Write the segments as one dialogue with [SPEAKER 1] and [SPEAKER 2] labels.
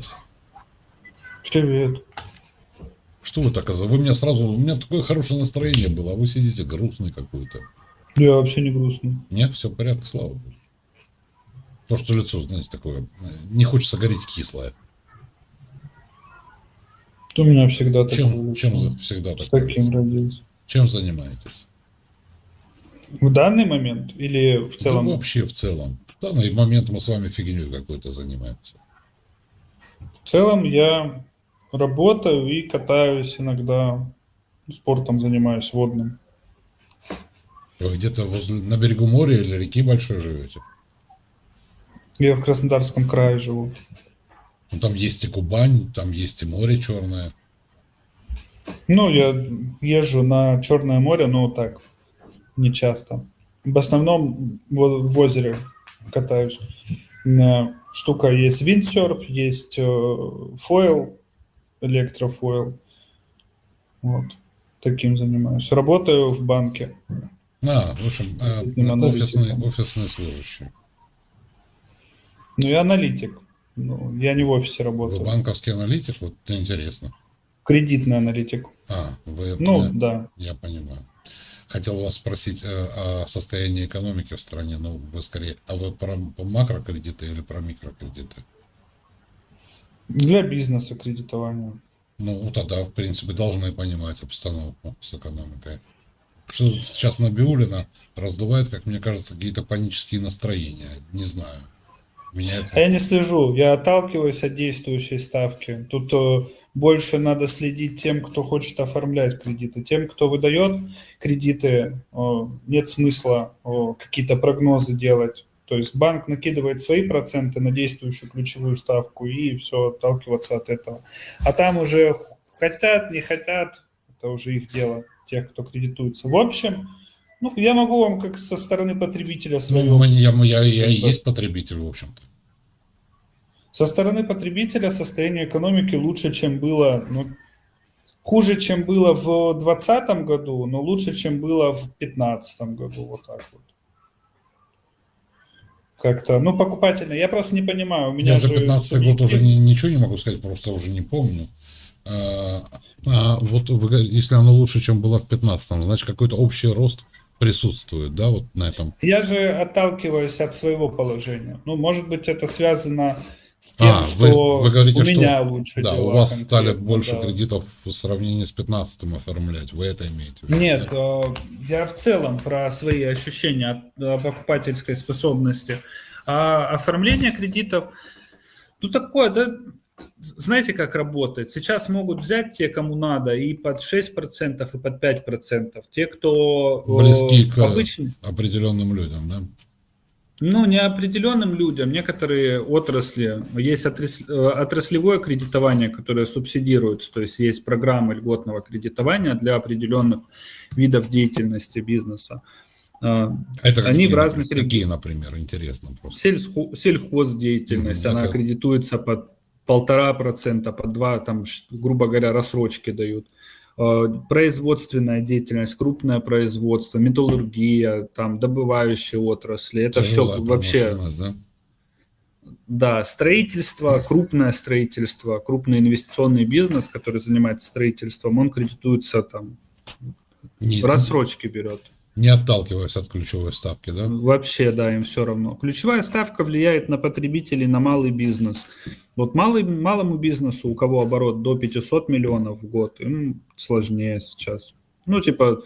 [SPEAKER 1] Привет.
[SPEAKER 2] Привет.
[SPEAKER 1] Что вы так оказалось? Вы меня сразу... У меня такое хорошее настроение было, а вы сидите грустный какой-то.
[SPEAKER 2] Я вообще не грустный.
[SPEAKER 1] Нет, все в порядке, слава богу. То, что лицо, знаете, такое... Не хочется гореть кислое.
[SPEAKER 2] У меня всегда такое
[SPEAKER 1] Чем,
[SPEAKER 2] лицо.
[SPEAKER 1] чем за- всегда
[SPEAKER 2] С
[SPEAKER 1] такое?
[SPEAKER 2] таким родился.
[SPEAKER 1] Чем занимаетесь?
[SPEAKER 2] В данный момент или в
[SPEAKER 1] Да
[SPEAKER 2] целом?
[SPEAKER 1] вообще в целом. В данный момент мы с вами фигней какой-то занимаемся.
[SPEAKER 2] В целом я работаю и катаюсь иногда. Спортом занимаюсь водным.
[SPEAKER 1] Вы где-то возле, на берегу моря или реки большой живете?
[SPEAKER 2] Я в Краснодарском крае живу.
[SPEAKER 1] Ну, там есть и Кубань, там есть и море черное.
[SPEAKER 2] Ну, я езжу на Черное море, но так, не часто. В основном в, в озере катаюсь. Меня штука есть виндсерф, есть э, фойл, электрофойл. Вот. Таким занимаюсь. Работаю в банке.
[SPEAKER 1] А, в общем, э, офисный, офисный служащий.
[SPEAKER 2] Ну, я аналитик. Ну, я не в офисе
[SPEAKER 1] Вы
[SPEAKER 2] работаю.
[SPEAKER 1] банковский аналитик? Вот интересно.
[SPEAKER 2] Кредитный аналитик.
[SPEAKER 1] А, вы,
[SPEAKER 2] Ну,
[SPEAKER 1] я,
[SPEAKER 2] да.
[SPEAKER 1] я понимаю. Хотел вас спросить э, о состоянии экономики в стране, но вы скорее, а вы про макрокредиты или про микрокредиты?
[SPEAKER 2] Для бизнеса кредитования.
[SPEAKER 1] Ну, тогда, в принципе, должны понимать обстановку с экономикой. Что сейчас Набиулина раздувает, как мне кажется, какие-то панические настроения. Не знаю. Меня
[SPEAKER 2] А
[SPEAKER 1] это...
[SPEAKER 2] я не слежу, я отталкиваюсь от действующей ставки. Тут э, больше надо следить тем, кто хочет оформлять кредиты. Тем, кто выдает кредиты, нет смысла какие-то прогнозы делать. То есть банк накидывает свои проценты на действующую ключевую ставку и все, отталкиваться от этого. А там уже хотят, не хотят, это уже их дело, тех, кто кредитуется. В общем, ну, я могу вам как со стороны потребителя свое
[SPEAKER 1] Ну, я, я, я и есть потребитель, в общем-то.
[SPEAKER 2] Со стороны потребителя состояние экономики лучше, чем было, ну, хуже, чем было в 2020 году, но лучше, чем было в 2015 году, вот так вот. Как-то, ну, покупательно. Я просто не понимаю, у меня
[SPEAKER 1] Я за
[SPEAKER 2] же
[SPEAKER 1] 15 год уже ни- ничего не могу сказать, просто уже не помню. А, а вот вы если оно лучше, чем было в 15 значит какой-то общий рост присутствует, да, вот на этом.
[SPEAKER 2] Я же отталкиваюсь от своего положения. Ну, может быть, это связано с тем,
[SPEAKER 1] А, вы-
[SPEAKER 2] что
[SPEAKER 1] вы говорите,
[SPEAKER 2] у
[SPEAKER 1] что-
[SPEAKER 2] меня лучше
[SPEAKER 1] Да,
[SPEAKER 2] дела
[SPEAKER 1] у вас стали больше
[SPEAKER 2] да.
[SPEAKER 1] кредитов в сравнении с 15 оформлять. Вы это имеете в виду?
[SPEAKER 2] Нет, э, я в целом про свои ощущения от покупательской способности. А оформление кредитов, ну такое, да, знаете, как работает? Сейчас могут взять те, кому надо, и под 6%, и под 5%. Те, кто э,
[SPEAKER 1] Близки к
[SPEAKER 2] обычный,
[SPEAKER 1] определенным людям, да?
[SPEAKER 2] Ну, неопределенным людям, некоторые отрасли, есть э, отраслевое кредитование, которое субсидируется, то есть есть программы льготного кредитования для определенных видов деятельности бизнеса. Э,
[SPEAKER 1] Это
[SPEAKER 2] Они
[SPEAKER 1] какие,
[SPEAKER 2] в разных
[SPEAKER 1] например, какие, например, интересно просто.
[SPEAKER 2] Сельсхо- сельхоздеятельность, она
[SPEAKER 1] это-
[SPEAKER 2] кредитуется под полтора процента, под два, там, грубо говоря, рассрочки дают. Э, Производственная деятельность, крупное производство, металлургия, там, добывающие отрасли, это
[SPEAKER 1] Тяжелая
[SPEAKER 2] все вообще
[SPEAKER 1] промышленность, да?
[SPEAKER 2] Да, строительство, крупное строительство, крупный инвестиционный бизнес, который занимается строительством, он кредитуется там,
[SPEAKER 1] Не,
[SPEAKER 2] в рассрочке берет.
[SPEAKER 1] не отталкиваясь от ключевой ставки, да?
[SPEAKER 2] Вообще, да, им все равно. Ключевая ставка влияет на потребителей, на малый бизнес. Вот малый, малому бизнесу, у кого оборот до 500 миллионов в год, им сложнее сейчас. Ну, типа,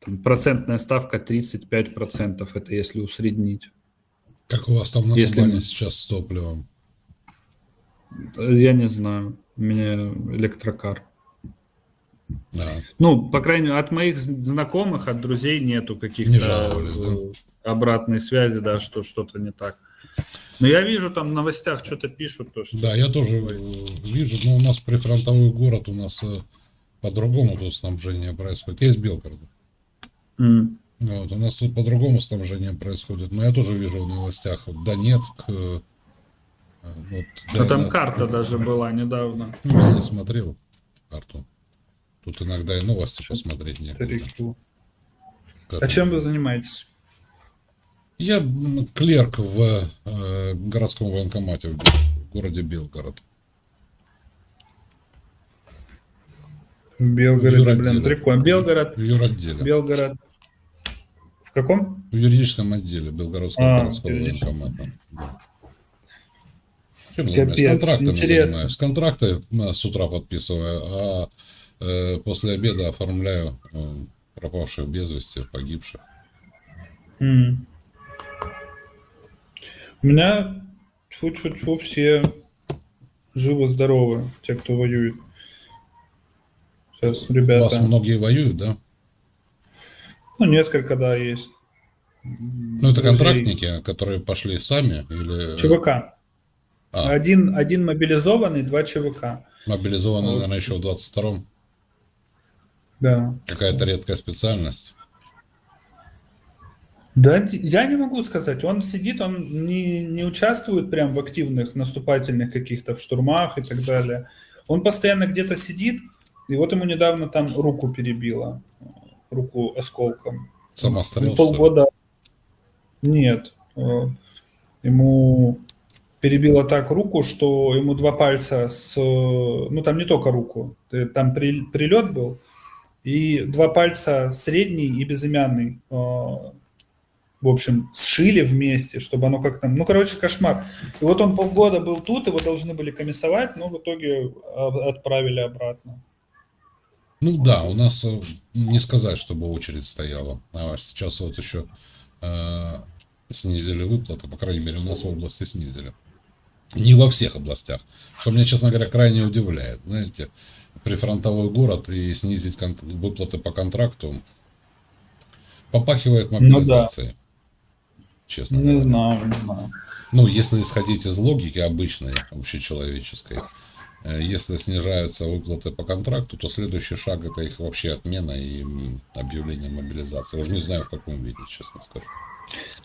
[SPEAKER 2] там, процентная ставка 35%, это если усреднить.
[SPEAKER 1] Как у вас там на
[SPEAKER 2] Если-
[SPEAKER 1] Кубани сейчас с топливом?
[SPEAKER 2] Я не знаю, у меня электрокар.
[SPEAKER 1] Да.
[SPEAKER 2] Ну, по крайней мере, от моих знакомых, от друзей нету каких-то
[SPEAKER 1] Не жаловались, да?
[SPEAKER 2] обратной связи, да, что что-то не так. Но я вижу, там в новостях что-то пишут, то, что
[SPEAKER 1] Да, я тоже э, вижу, но у нас прифронтовой город, у нас э, по-другому тут снабжение происходит. Есть Белгород.
[SPEAKER 2] М.
[SPEAKER 1] Вот, у нас тут по-другому снабжение происходит, но я тоже вижу в новостях вот Донецк. э, Вот, да,
[SPEAKER 2] там
[SPEAKER 1] да.
[SPEAKER 2] карта даже была недавно.
[SPEAKER 1] Ну, я не смотрел карту. Тут иногда и новости посмотреть некуда.
[SPEAKER 2] Старику. А чем вы занимаетесь?
[SPEAKER 1] Я м, клерк в э, городском военкомате в в городе Белгород. Юротделе.
[SPEAKER 2] блин, прикольно. Белгород,
[SPEAKER 1] В юротделе.
[SPEAKER 2] Белгород. В каком?
[SPEAKER 1] В юридическом отделе Белгородского
[SPEAKER 2] А,
[SPEAKER 1] городского военкомата. Да. Чем
[SPEAKER 2] Капец?
[SPEAKER 1] Контрактами
[SPEAKER 2] интересно.
[SPEAKER 1] занимаюсь. Контракты э, с утра подписываю, а э, после обеда оформляю э, пропавших без вести, погибших.
[SPEAKER 2] М. У меня тьфу-тьфу-тьфу, все живы-здоровы, те, кто воюет. Сейчас
[SPEAKER 1] У
[SPEAKER 2] ребята...
[SPEAKER 1] вас многие воюют, да?
[SPEAKER 2] Ну, несколько, да, есть.
[SPEAKER 1] Ну, это
[SPEAKER 2] Друзей.
[SPEAKER 1] контрактники, которые пошли сами или
[SPEAKER 2] ЧВК.
[SPEAKER 1] А.
[SPEAKER 2] Один, один мобилизованный, два ЧВК.
[SPEAKER 1] мобилизованные,
[SPEAKER 2] Вот.
[SPEAKER 1] наверное, еще в 22-м?
[SPEAKER 2] Да.
[SPEAKER 1] Какая-то редкая специальность.
[SPEAKER 2] Да, я не могу сказать. Он сидит, он не, не участвует прям в активных наступательных каких-то в штурмах и так далее. Он постоянно где-то сидит, и вот ему недавно там руку перебило, руку осколком.
[SPEAKER 1] Самострел,
[SPEAKER 2] Ну,
[SPEAKER 1] ли?
[SPEAKER 2] полгода. Нет. э, Ему перебило так руку, что ему два пальца с... Ну, там не только руку. э, Там при- прилет был. И два пальца средний и безымянный. В общем, сшили вместе, чтобы оно как-то... Ну, короче, кошмар. И вот он полгода был тут, его должны были комиссовать, но в итоге а, отправили обратно.
[SPEAKER 1] Ну да, у нас э, не сказать, чтобы очередь стояла. А сейчас вот еще э, снизили выплаты, по крайней мере, у нас в области снизили. Не во всех областях. Что меня, честно говоря, крайне удивляет. Знаете, прифронтовой город и снизить выплаты по контракту попахивает мобилизацией. Честно
[SPEAKER 2] Не
[SPEAKER 1] говоря.
[SPEAKER 2] знаю, не знаю.
[SPEAKER 1] Ну, если исходить из логики обычной, общечеловеческой, э, если снижаются выплаты по контракту, то следующий шаг это их вообще отмена и объявление мобилизации. Уже не знаю в каком виде, честно скажу.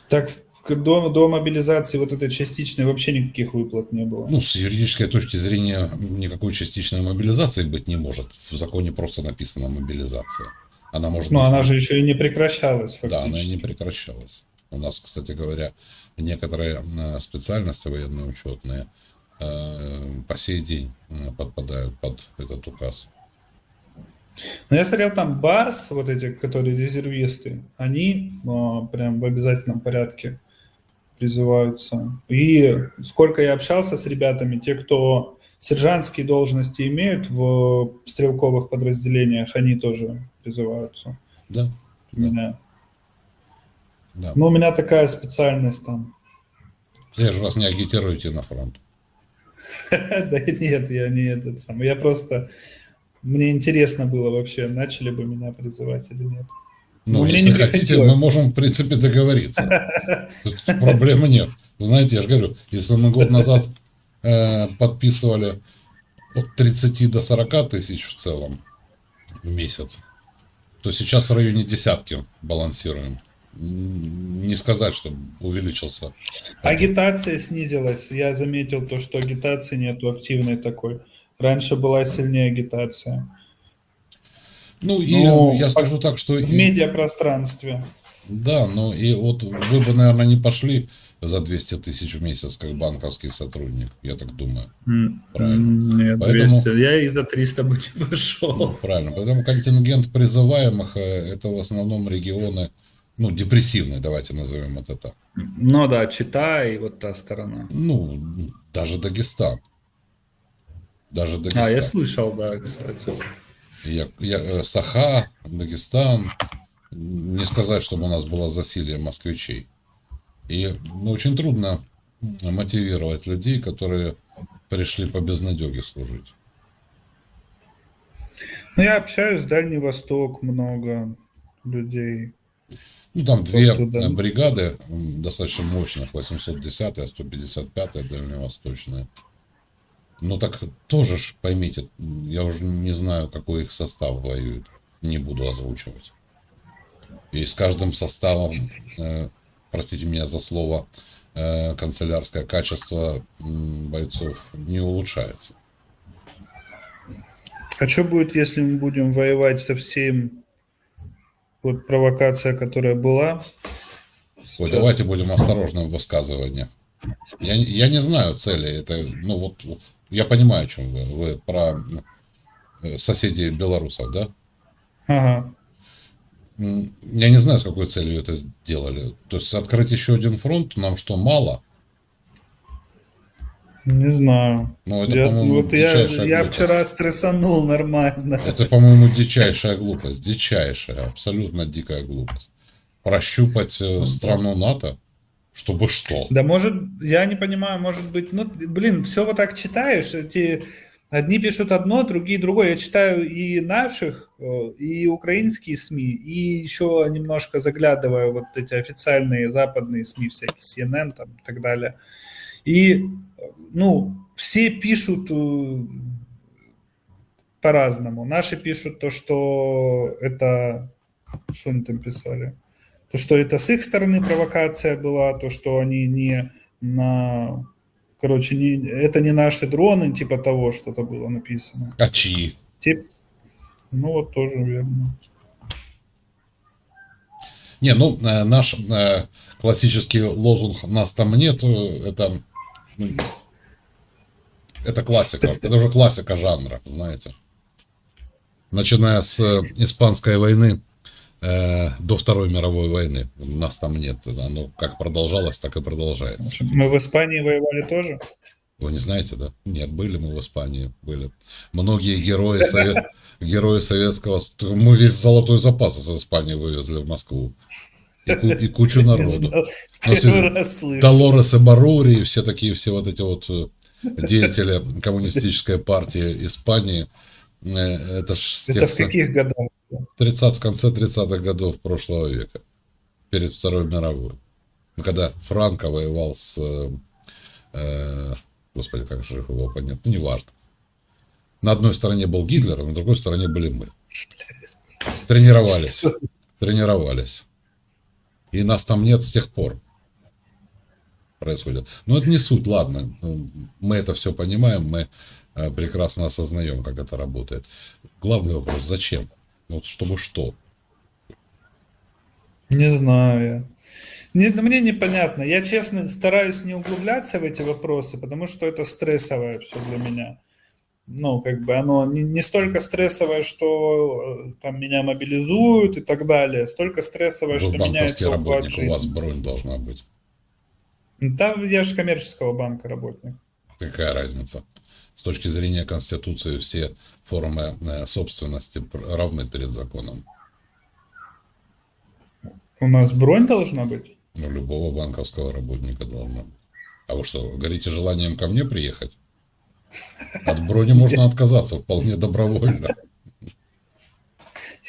[SPEAKER 2] Так до, до мобилизации вот этой частичной вообще никаких выплат не было.
[SPEAKER 1] Ну, с юридической точки зрения никакой частичной мобилизации быть не может. В законе просто написано мобилизация. Она может
[SPEAKER 2] Но
[SPEAKER 1] быть
[SPEAKER 2] она же еще и не прекращалась
[SPEAKER 1] Да, она и не
[SPEAKER 2] фактически.
[SPEAKER 1] прекращалась. У нас, кстати говоря, некоторые специальности военно-учетные э, по сей день э, подпадают под этот указ.
[SPEAKER 2] Но я смотрел там Барс, вот эти, которые резервисты, они а, прям в обязательном порядке призываются. И сколько я общался с ребятами, те, кто сержантские должности имеют в стрелковых подразделениях, они тоже призываются.
[SPEAKER 1] Да,
[SPEAKER 2] У меня.
[SPEAKER 1] Да.
[SPEAKER 2] Ну, у меня такая специальность там.
[SPEAKER 1] Я же вас не агитирую идти на фронт.
[SPEAKER 2] Да нет, я не этот самый. Я просто... Мне интересно было вообще, начали бы меня призывать или нет.
[SPEAKER 1] Ну,
[SPEAKER 2] мне
[SPEAKER 1] если
[SPEAKER 2] не
[SPEAKER 1] хотите, мы можем, в принципе, договориться. Тут проблемы нет. Знаете, я же говорю, если мы год назад э, подписывали от 30 до 40 тысяч в целом в месяц, то сейчас в районе десятки балансируем. Не сказать, что увеличился.
[SPEAKER 2] Агитация снизилась. Я заметил то, что агитации нету активной такой. Раньше была сильнее агитация.
[SPEAKER 1] Ну, и
[SPEAKER 2] Ну,
[SPEAKER 1] я скажу так, что...
[SPEAKER 2] В
[SPEAKER 1] и-
[SPEAKER 2] медиапространстве.
[SPEAKER 1] Да, ну и вот вы бы, наверное, не пошли за 200 тысяч в месяц, как банковский сотрудник, я так думаю. Правильно.
[SPEAKER 2] Нет,
[SPEAKER 1] Поэтому-
[SPEAKER 2] 200. Я и за 300 бы не
[SPEAKER 1] Ну,
[SPEAKER 2] пошел.
[SPEAKER 1] правильно. Поэтому контингент призываемых э, это в основном регионы, ну, депрессивные, давайте назовем это так.
[SPEAKER 2] Ну да, Чита и вот та сторона.
[SPEAKER 1] Ну, даже Дагестан. Даже Дагестан.
[SPEAKER 2] А, я слышал, да, кстати.
[SPEAKER 1] Я- я- э, Саха, Дагестан. Не сказать, чтобы у нас было засилие москвичей. И ну, очень трудно мотивировать людей, которые пришли по безнадеге служить.
[SPEAKER 2] Ну, я общаюсь, Дальний Восток много людей.
[SPEAKER 1] Ну, там две
[SPEAKER 2] туда.
[SPEAKER 1] э, бригады м, достаточно мощных, 810 а 155 дальневосточная. Ну, так тоже ж, поймите, я уже не знаю, какой их состав воюет. Не буду озвучивать. И с каждым составом, э, простите меня за слово, э, канцелярское качество м, бойцов не улучшается.
[SPEAKER 2] А что будет, если мы будем воевать со всем? Вот провокация, которая была
[SPEAKER 1] Ой, давайте будем осторожны в высказываниях. Я, не- я не знаю цели. Это, ну вот, я понимаю, о чем вы. Вы про э, соседей белорусов, да?
[SPEAKER 2] Ага.
[SPEAKER 1] Я не знаю, с какой целью это сделали. То есть открыть еще один фронт нам что, мало?
[SPEAKER 2] Не знаю.
[SPEAKER 1] Ну, это,
[SPEAKER 2] Я,
[SPEAKER 1] по-моему,
[SPEAKER 2] вот я,
[SPEAKER 1] дичайшая
[SPEAKER 2] я
[SPEAKER 1] глупость.
[SPEAKER 2] вчера стрессанул нормально.
[SPEAKER 1] Это, по-моему, дичайшая глупость. Дичайшая, абсолютно дикая глупость. Прощупать э, страну НАТО, чтобы что?
[SPEAKER 2] Да может, я не понимаю, может быть, ну, блин, все вот так читаешь, эти одни пишут одно, другие другое. Я читаю и наших, э, и украинские СМИ, и еще немножко заглядываю вот эти официальные западные СМИ, всякие CNN там и так далее. И, ну, все пишут по-разному. Наши пишут то, что это... Что они там писали? То, что это с их стороны провокация была, то, что они не на... Короче, не, это не наши дроны, типа того, что-то было написано.
[SPEAKER 1] А чьи?
[SPEAKER 2] Тип, ну вот тоже верно.
[SPEAKER 1] Не, ну, э, наш э, классический лозунг «нас там нет» э, это, ну, это классика, это уже классика жанра, знаете. Начиная с э, Испанской войны э, до Второй мировой войны. Нас там нет. Оно как продолжалось, так и продолжается.
[SPEAKER 2] Мы в Испании воевали тоже?
[SPEAKER 1] Вы не знаете, да? Нет, были мы в Испании, были. Многие герои, сове- герои советского... Мы весь золотой запас из Испании вывезли в Москву. И, и кучу народу. Долорес и Барури, и все такие, все вот эти вот э, деятели коммунистической партии Испании. э, Это ж
[SPEAKER 2] Это
[SPEAKER 1] тех
[SPEAKER 2] в каких годах?
[SPEAKER 1] 30, в конце 30-х годов прошлого века, перед Второй мировой. Ну, Когда Франко воевал с... э, э, господи, как же его понять? Ну, неважно. На одной стороне был Гитлер, а на другой стороне были мы. Тренировались. Тренировались. И нас там нет с тех пор. Происходит. Но это не суть, ладно. Мы это все понимаем, мы э, прекрасно осознаем, как это работает. Главный вопрос, зачем? Вот чтобы что?
[SPEAKER 2] Не знаю. Не, ну, мне непонятно. Я, честно, стараюсь не углубляться в эти вопросы, потому что это стрессовое все для меня. Ну, как бы оно не, не столько стрессовое, что э, там меня мобилизуют и так далее, столько стрессовое,
[SPEAKER 1] Вы
[SPEAKER 2] что меняется уклад
[SPEAKER 1] работник, у вас
[SPEAKER 2] жизни.
[SPEAKER 1] бронь должна быть.
[SPEAKER 2] Там я же коммерческого банка работник.
[SPEAKER 1] Какая разница? С точки зрения Конституции все формы э, собственности равны перед законом.
[SPEAKER 2] У нас бронь должна быть?
[SPEAKER 1] У любого банковского работника должна быть. А вы что, горите желанием ко мне приехать? От брони можно отказаться вполне добровольно.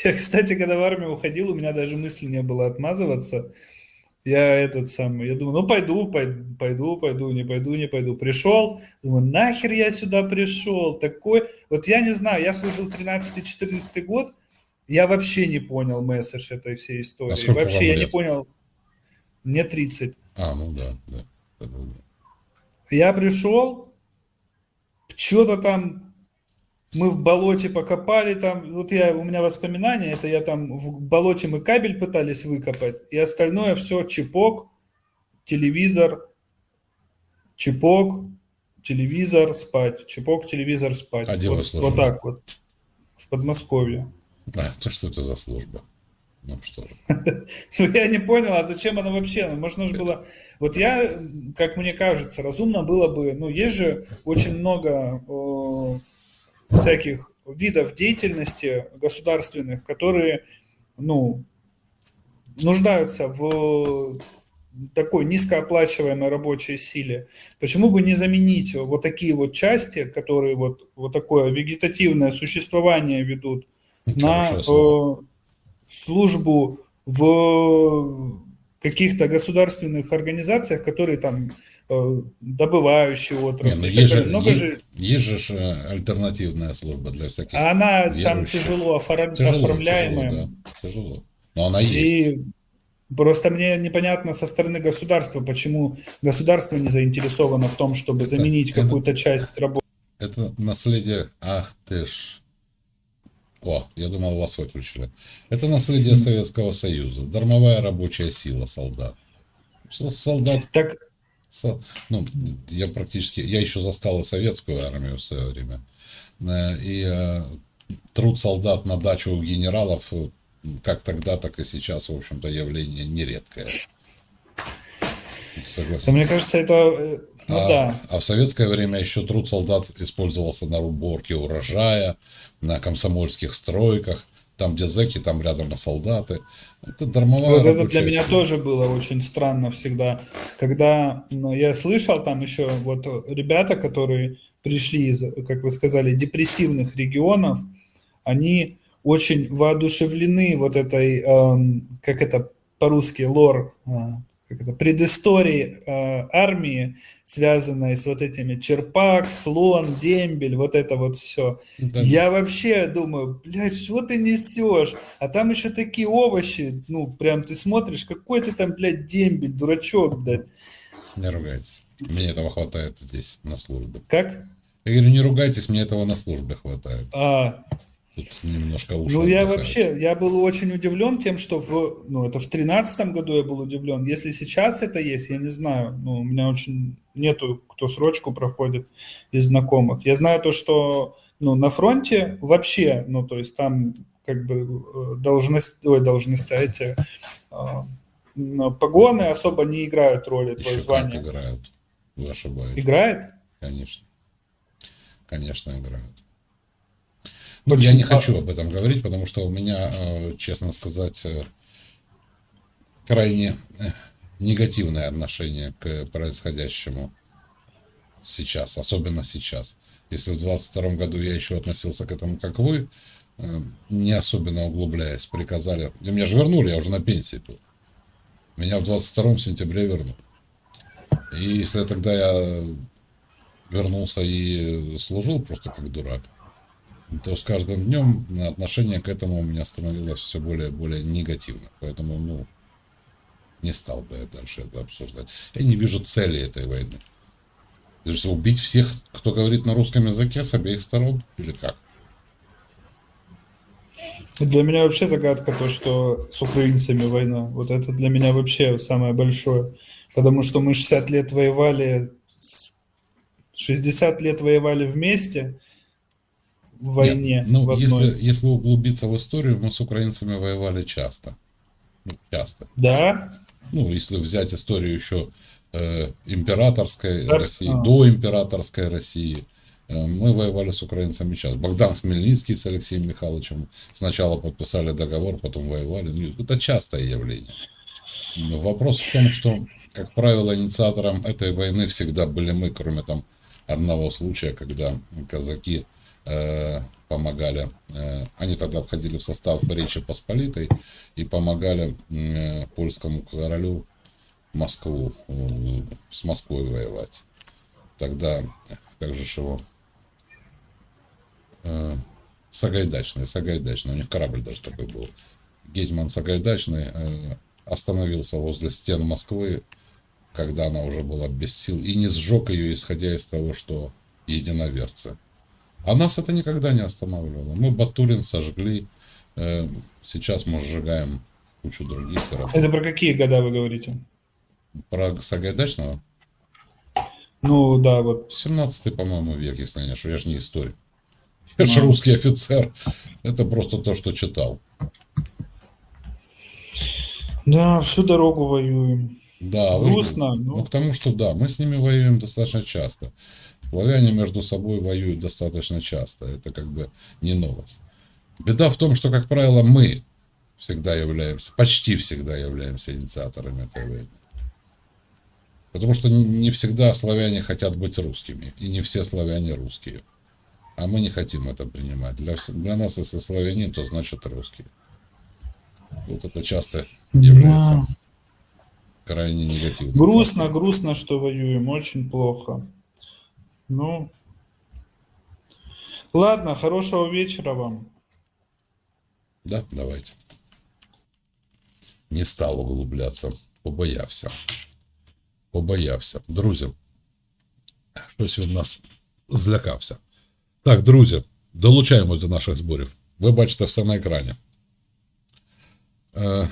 [SPEAKER 2] Я, кстати, когда в армию уходил, у меня даже мысли не было отмазываться. Я этот самый, я думаю, ну пойду, пойду, пойду, пойду, не пойду, не пойду. Пришел, думаю, нахер я сюда пришел, такой. Вот я не знаю, я служил 13-14 год, я вообще не понял месседж этой всей истории.
[SPEAKER 1] А
[SPEAKER 2] вообще я не
[SPEAKER 1] лет?
[SPEAKER 2] понял. Мне 30.
[SPEAKER 1] А, ну да, да.
[SPEAKER 2] Я пришел, что-то там мы в болоте покопали там, вот я, у меня воспоминания, это я там в болоте мы кабель пытались выкопать, и остальное все чипок, телевизор, чипок, телевизор, спать, чипок, телевизор, спать.
[SPEAKER 1] А
[SPEAKER 2] вот, вот так вот, в Подмосковье.
[SPEAKER 1] А, то что это за служба? Ну что.
[SPEAKER 2] Ну, я не понял, а зачем она вообще? Ну, Можно же было... Вот я, как мне кажется, разумно было бы... Ну, есть же очень много э, всяких видов деятельности государственных, которые, ну, нуждаются в такой низкооплачиваемой рабочей силе. Почему бы не заменить вот такие вот части, которые вот, вот такое вегетативное существование ведут, на службу в каких-то государственных организациях, которые там э, добывающие
[SPEAKER 1] Не,
[SPEAKER 2] отрасли.
[SPEAKER 1] ну
[SPEAKER 2] и так
[SPEAKER 1] есть же.
[SPEAKER 2] Много
[SPEAKER 1] есть,
[SPEAKER 2] же,
[SPEAKER 1] есть же э, альтернативная служба для всяких
[SPEAKER 2] а она там
[SPEAKER 1] верующих.
[SPEAKER 2] тяжело оформ-
[SPEAKER 1] Тяжело,
[SPEAKER 2] оформляемая.
[SPEAKER 1] тяжело, да, тяжело. Но она есть.
[SPEAKER 2] И просто мне непонятно со стороны государства, почему государство не заинтересовано в том, чтобы заменить какую-то часть работы.
[SPEAKER 1] Это наследие... Ах ты ж... О, я думал, вас выключили. Это наследие Советского Союза. Дармовая рабочая сила солдат. Что солдат
[SPEAKER 2] Так,
[SPEAKER 1] Со- Ну, я практически, я еще застал и советскую армию в свое время. Э, И э, труд солдат на дачу у генералов, э, как тогда, так и сейчас, в общем-то, явление нередкое. Согласен.
[SPEAKER 2] мне кажется, это... Ну
[SPEAKER 1] а,
[SPEAKER 2] да.
[SPEAKER 1] а в советское время еще труд солдат использовался на уборке урожая, на комсомольских стройках, там, где зэки, там рядом солдаты. Это дармовая
[SPEAKER 2] Вот это для меня тоже было очень странно всегда. Когда ну, я слышал там еще вот ребята, которые пришли из, как вы сказали, депрессивных регионов, они очень воодушевлены вот этой, эм, как это по-русски, лор, э, как это, предысторией э, армии, связанной с вот этими черпак, слон, дембель, вот это вот все.
[SPEAKER 1] Да,
[SPEAKER 2] Я вообще думаю, блядь, что ты несешь? А там еще такие овощи, ну, прям ты смотришь, какой ты там, блядь, дембель, дурачок, блядь.
[SPEAKER 1] Не ругайтесь. Мне этого хватает здесь, на службе.
[SPEAKER 2] Как?
[SPEAKER 1] Я говорю, не ругайтесь, мне этого на службе хватает.
[SPEAKER 2] А,
[SPEAKER 1] Тут немножко уши
[SPEAKER 2] ну, я
[SPEAKER 1] отдыхают.
[SPEAKER 2] вообще, я был очень удивлен тем, что в, ну, это в тринадцатом году я был удивлен. Если сейчас это есть, я не знаю. Ну, у меня очень нету, кто срочку проходит из знакомых. Я знаю то, что, ну, на фронте вообще, ну, то есть там как бы э, должность, ой, должности, а эти а, м, погоны особо не играют роли,
[SPEAKER 1] Еще как
[SPEAKER 2] звание.
[SPEAKER 1] играют. Вы ошибаетесь.
[SPEAKER 2] Играет?
[SPEAKER 1] Конечно. Конечно, играют. Ну, я не хочу об этом говорить, потому что у меня, э, честно сказать, э, крайне э, негативное отношение к происходящему сейчас, особенно сейчас. Если в 22 году я еще относился к этому как вы, не особенно углубляясь, приказали. И меня же вернули, я уже на пенсии был. Меня в 22 сентябре вернули. И если тогда я вернулся и служил просто как дурак, то с каждым днем отношение к этому у меня становилось все более и более негативно. Поэтому, ну, не стал бы я дальше это обсуждать. Я не вижу цели этой войны. То есть убить всех, кто говорит на русском языке с обеих сторон, или как?
[SPEAKER 2] Для меня вообще загадка то, что с украинцами война. Вот это для меня вообще самое большое. Потому что мы 60 лет воевали, с- 60 лет воевали вместе в войне.
[SPEAKER 1] Нет, ну,
[SPEAKER 2] в одной.
[SPEAKER 1] если, если углубиться в историю, мы с украинцами воевали часто. Ну, часто.
[SPEAKER 2] Да?
[SPEAKER 1] Ну, если взять историю еще э, императорской
[SPEAKER 2] Да,
[SPEAKER 1] России,
[SPEAKER 2] а.
[SPEAKER 1] до императорской России, э, мы воевали с украинцами часто. Богдан Хмельницкий с Алексеем Михайловичем сначала подписали договор, потом воевали. Ну, это частое явление. Но вопрос в том, что, как правило, инициатором этой войны всегда были мы, кроме там одного случая, когда казаки э, помогали, э, они тогда входили в состав Речи Посполитой и помогали э, польскому королю Москву, с Москвой воевать. Тогда, как же его, Сагайдачный, Сагайдачный, у них корабль даже такой был. Гетьман Сагайдачный остановился возле стен Москвы, когда она уже была без сил, и не сжег ее, исходя из того, что единоверцы. А нас это никогда не останавливало. Мы Батурин сожгли, э, сейчас мы сжигаем кучу других городов.
[SPEAKER 2] Это про какие года вы говорите?
[SPEAKER 1] Про Сагайдачного?
[SPEAKER 2] Ну да, вот.
[SPEAKER 1] 17 по-моему, век, если не ошибаюсь. Я же не историк. Я же русский офицер. Это просто то, что читал.
[SPEAKER 2] Да, всю дорогу воюем.
[SPEAKER 1] Да, вы-
[SPEAKER 2] Грустно,
[SPEAKER 1] Ну,
[SPEAKER 2] но-
[SPEAKER 1] к тому, что да, мы с ними воюем достаточно часто. Славяне между собой воюют достаточно часто. Это как бы не новость. Беда в том, что, как правило, мы всегда являемся, почти всегда являемся инициаторами этой войны. Потому что не всегда славяне хотят быть русскими, и не все славяне русские. А мы не хотим это принимать. Для, для нас, если славянин, то значит русский. Вот это часто является
[SPEAKER 2] Да.
[SPEAKER 1] крайне негативным.
[SPEAKER 2] Грустно, грустно, что воюем, очень плохо. Ну, ладно, хорошего вечера вам.
[SPEAKER 1] Да, давайте. Не стал углубляться, побоявся. Побоявся. Друзі, щось він нас злякався. Так, друзі, долучаємось до наших зборів. Ви бачите все на екрані. Е,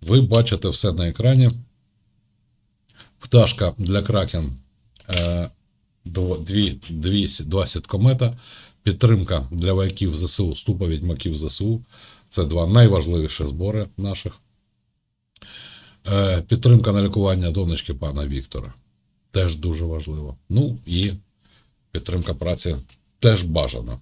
[SPEAKER 1] Ви бачите все на екрані. Пташка для Кракен. Е, дво- дві, дві, два сіткомета. Підтримка для вояків ЗСУ, ступа відьмаків ЗСУ. Це два найважливіші збори наших. Е, підтримка на лікування донечки пана Віктора. Теж дуже важливо. Ну і підтримка праці теж бажана.